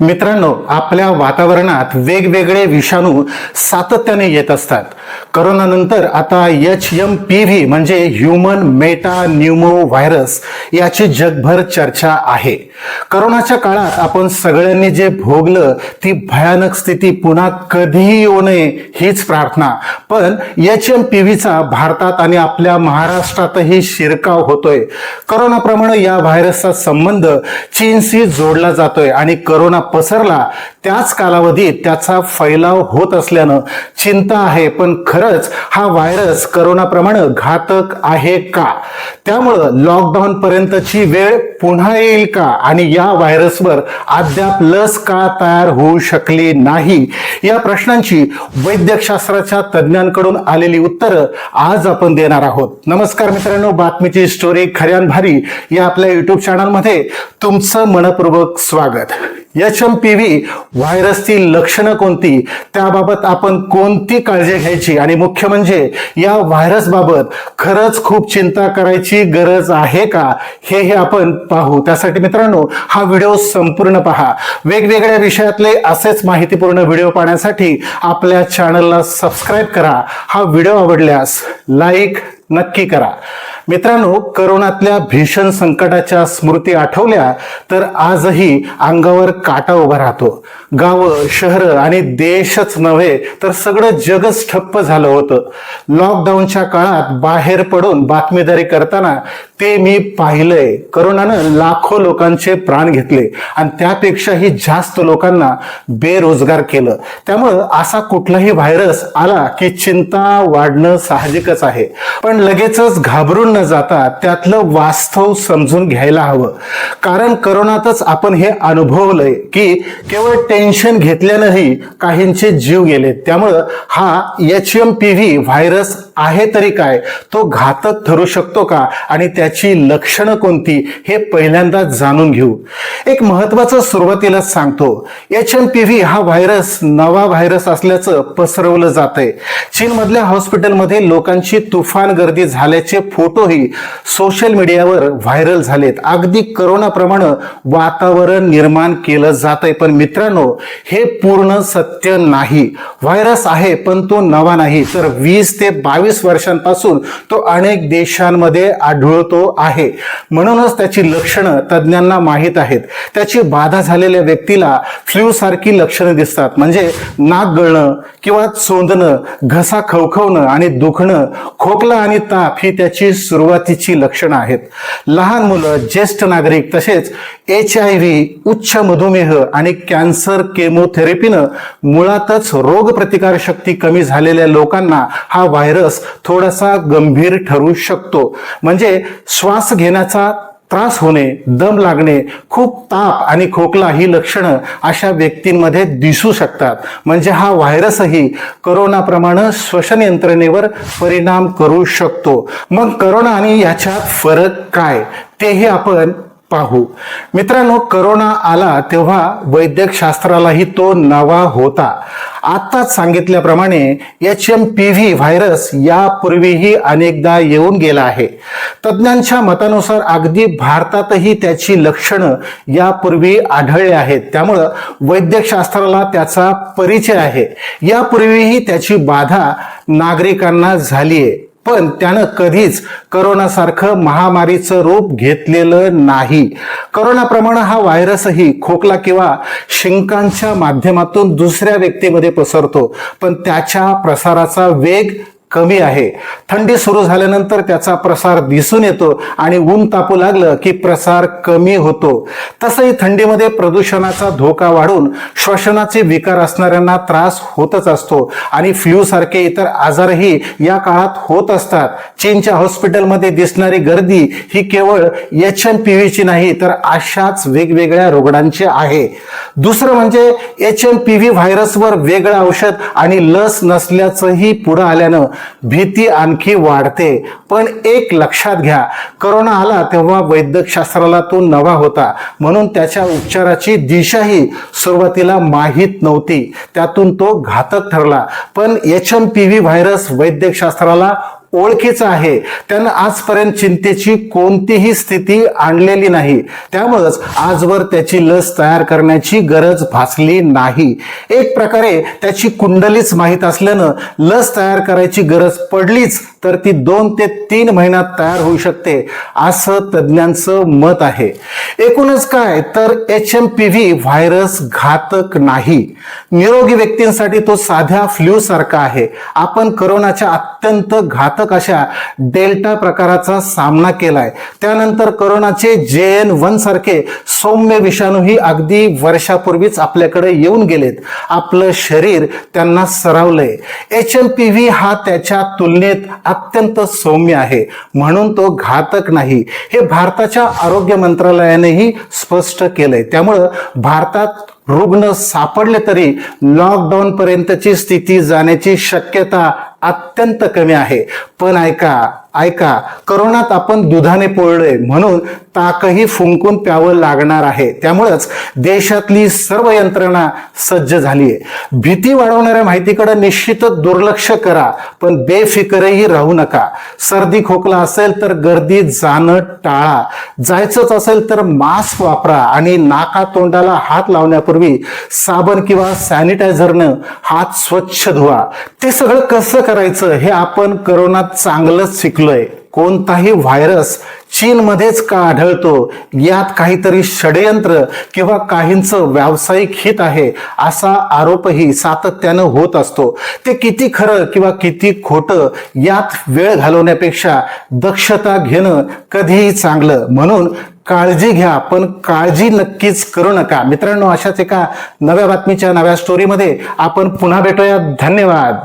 मित्रांनो आपल्या वातावरणात वेगवेगळे विषाणू सातत्याने येत असतात. करोनानंतर आता एच एम पी व्ही म्हणजे ह्युमन मेटा न्यूमो व्हायरस याची जगभर चर्चा आहे. करोनाच्या काळात आपण सगळ्यांनी जे भोगलं ती भयानक स्थिती पुन्हा कधीही येऊ नये हीच प्रार्थना. पण एच एम पी व्हीचा भारतात आणि आपल्या महाराष्ट्रातही शिरकाव होतोय. करोनाप्रमाणे या व्हायरसचा संबंध चीनशी जोडला जातोय आणि करोना पसरला त्याच कालावधीत त्याचा फैलाव होत असल्यानं चिंता आहे पण खरंच हा व्हायरस करोनाप्रमाणे घातक आहे का? त्यामुळं लॉकडाऊन पर्यंतची वेळ पुन्हा येईल का? आणि या व्हायरसवर अद्याप लस का तयार होऊ शकली नाही? या प्रश्नांची वैद्यकशास्त्राच्या तज्ज्ञांकडून आलेली उत्तरं आज आपण देणार आहोत. नमस्कार मित्रांनो बातमीची स्टोरी खऱ्यान भारी या आपल्या युट्यूब चॅनलमध्ये तुमचं मनपूर्वक स्वागत. एच एम पी व्ही व्हायरसची लक्षणं कोणती? त्याबाबत आपण कोणती काळजी घ्यायची? आणि मुख्य म्हणजे या व्हायरसबाबत खरंच खूप चिंता करायची गरज आहे का? हे हे आपण पाहू. त्यासाठी मित्रांनो हा व्हिडिओ संपूर्ण पहा. वेगवेगळ्या विषयातले असेच माहितीपूर्ण व्हिडिओ पाहण्यासाठी आपल्या चॅनलला सबस्क्राईब करा. हा व्हिडिओ आवडल्यास लाईक नक्की करा. मित्रांनो करोनातल्या भीषण संकटाच्या स्मृती आठवल्या तर आजही अंगावर काटा उभा राहतो. गावं शहरं आणि देशच नव्हे तर सगळं जगच ठप्प झालं होतं. लॉकडाऊनच्या काळात बाहेर पडून बातमीदारी करताना ते मी पाहिलंय करोनानं लाखो लोकांचे प्राण घेतले आणि त्यापेक्षाही जास्त लोकांना बेरोजगार केलं. त्यामुळं असा कुठलाही व्हायरस आला की चिंता वाढणं साहजिकच आहे. पण लगेचच घाबरून न जाता त्यातलं वास्तव समजून घ्यायला हवं. कारण करोनातच आपण हे अनुभवलंय की केवळ टेन्शन घेतल्यानंही काहींचे जीव गेले त्यामुळं हा H M P V virus आहे तरी काय तो घातक ठरू शकतो का? आणि त्याची लक्षणं कोणती हे पहिल्यांदा जाणून घेऊ. एक महत्वाचं सुरुवातीला सांगतो. एच एम पी व्ही हा व्हायरस नवा व्हायरस असल्याचं पसरवलं जात आहे चीनमधल्या हॉस्पिटलमध्ये लोकांची तुफान गर्दी झाल्याचे फोटोही सोशल मीडियावर व्हायरल झालेत. अगदी करोनाप्रमाणे वातावरण निर्माण केलं जात आहे पण मित्रांनो हे पूर्ण सत्य नाही. व्हायरस आहे पण तो नवा नाही. तर वीस ते बावीस वर्षांपासून तो अनेक देशांमध्ये आढळतो. आहे. म्हणूनच त्याची लक्षणं तज्ज्ञांना माहीत आहेत. त्याची बाधा झालेल्या व्यक्तीला फ्लू सारखी लक्षणं दिसतात. म्हणजे नाक गळणं किंवा चोंदणं घसा खवखवणं आणि दुखणं खोकला आणि ताप ही त्याची सुरुवातीची लक्षणं आहेत. लहान मुलं ज्येष्ठ नागरिक तसेच एच आय व्ही उच्च मधुमेह आणि कॅन्सर केमोथेरपीनं मुळातच रोगप्रतिकारशक्ती शक्ती कमी झालेल्या लोकांना हा व्हायरस थोडासा गंभीर ठरू शकतो. म्हणजे श्वास घेण्याचा त्रास होणे दम लागणे खूप ताप आणि खोकला ही लक्षणं अशा व्यक्तींमध्ये दिसू शकतात. म्हणजे हा व्हायरसही करोनाप्रमाणे श्वसन यंत्रणेवर परिणाम करू शकतो. मग करोना आणि याच्यात फरक काय? तेही आपण पाहू. मित्रांनो करोना आला तेव्हा वैद्यकशास्त्रालाही तो नवा होता. आत्ताच सांगितल्याप्रमाणे H M P V virus यापूर्वीही अनेकदा येऊन गेला आहे. तज्ज्ञांच्या मतानुसार अगदी भारतातही त्याची लक्षणं यापूर्वी आढळले आहेत. त्यामुळं वैद्यकशास्त्राला त्याचा परिचय आहे. यापूर्वीही त्याची बाधा नागरिकांना झाली आहे पण त्यानं कधीच करोनासारखं महामारीचं रूप घेतलेलं नाही. करोनाप्रमाणे हा व्हायरसही खोकला किंवा शिंकांच्या माध्यमातून दुसऱ्या व्यक्तीमध्ये पसरतो. पण त्याच्या प्रसाराचा वेग कमी आहे. थंडी सुरू झाल्यानंतर त्याचा प्रसार दिसून येतो आणि ऊन तापू लागलं की प्रसार कमी होतो. तसंही थंडीमध्ये प्रदूषणाचा धोका वाढून श्वसनाचे विकार असणाऱ्यांना त्रास होतच असतो आणि फ्लू सारखे इतर आजारही या काळात होत असतात. चीनच्या हॉस्पिटलमध्ये दिसणारी गर्दी ही केवळ एच एम पी व्हीची नाही तर अशाच वेगवेगळ्या रुग्णांची आहे. दुसरं म्हणजे एच एम पी व्ही व्हायरसवर वेगळं औषध आणि लस नसल्याचंही पुढं आल्यानं भीती आणखी वाढते. पण एक लक्षात घ्या करोना आला तेव्हा वैद्यकशास्त्राला तो नवा होता. म्हणून त्याच्या उपचाराची दिशाही सुरुवातीला माहीत नव्हती. त्यातून तो घातक ठरला. पण H M P V virus वैद्यकशास्त्राला ओळखीचं आहे. त्यानं आजपर्यंत चिंतेची कोणतीही स्थिती आणलेली नाही. त्यामुळंच आजवर त्याची लस तयार करण्याची गरज भासली नाही. एक प्रकारे त्याची कुंडलीच माहीत असल्यानं लस तयार करायची गरज पडलीच तर ती दोन ते तीन महिन्यात तयार होऊ शकते असं तज्ज्ञांचं मत आहे. एकूणच काय तर H M P V virus घातक नाही. निरोगी व्यक्तींसाठी तो साध्या फ्लू सारखा आहे. आपण करोनाच्या अत्यंत घातक अशा डेल्टा प्रकाराचा सामना केलाय. त्यानंतर करोनाचे जे एन वन सारखे सौम्य विषाणूही अगदी वर्षापूर्वीच आपल्याकडे येऊन गेलेत. आपलं शरीर त्यांना सरावलंय. एच एम पी व्ही हा त्याच्या तुलनेत अत्यंत सौम्य आहे. म्हणून तो घातक नाही. हे भारताच्या आरोग्य मंत्रालयानेही स्पष्ट केलंय. त्यामुळं भारतात रुग्ण सापडले तरी लॉकडाऊन पर्यंतची स्थिती जाण्याची शक्यता अत्यंत कमी आहे. पण ऐका ऐका करोनात आपण दुधाने पोळलोय म्हणून ताकही फुंकून प्यावं लागणार आहे. त्यामुळंच देशातली सर्व यंत्रणा सज्ज झाली आहे भीती वाढवणाऱ्या माहितीकडे निश्चितच दुर्लक्ष करा पण बेफिकरही राहू नका. सर्दी खोकला असेल तर गर्दी जाणं टाळा. जायचंच असेल तर मास्क वापरा आणि नाका तोंडाला हात लावण्यापूर्वी साबण किंवा सॅनिटायझरनं हात स्वच्छ धुवा. ते सगळं कसं करायचं हे आपण करोनात चांगलंच शिकलो शिकलोय. कोणताही व्हायरस चीनमध्येच का आढळतो? यात काहीतरी षडयंत्र किंवा काहींचं व्यावसायिक हित आहे असा आरोपही सातत्यानं होत असतो. ते किती खरं किंवा किती खोटं यात वेळ घालवण्यापेक्षा दक्षता घेणं कधीही चांगलं. म्हणून काळजी घ्या पण काळजी नक्कीच करू नका. मित्रांनो अशाच एका नव्या बातमीच्या नव्या स्टोरीमध्ये आपण पुन्हा भेटूया धन्यवाद.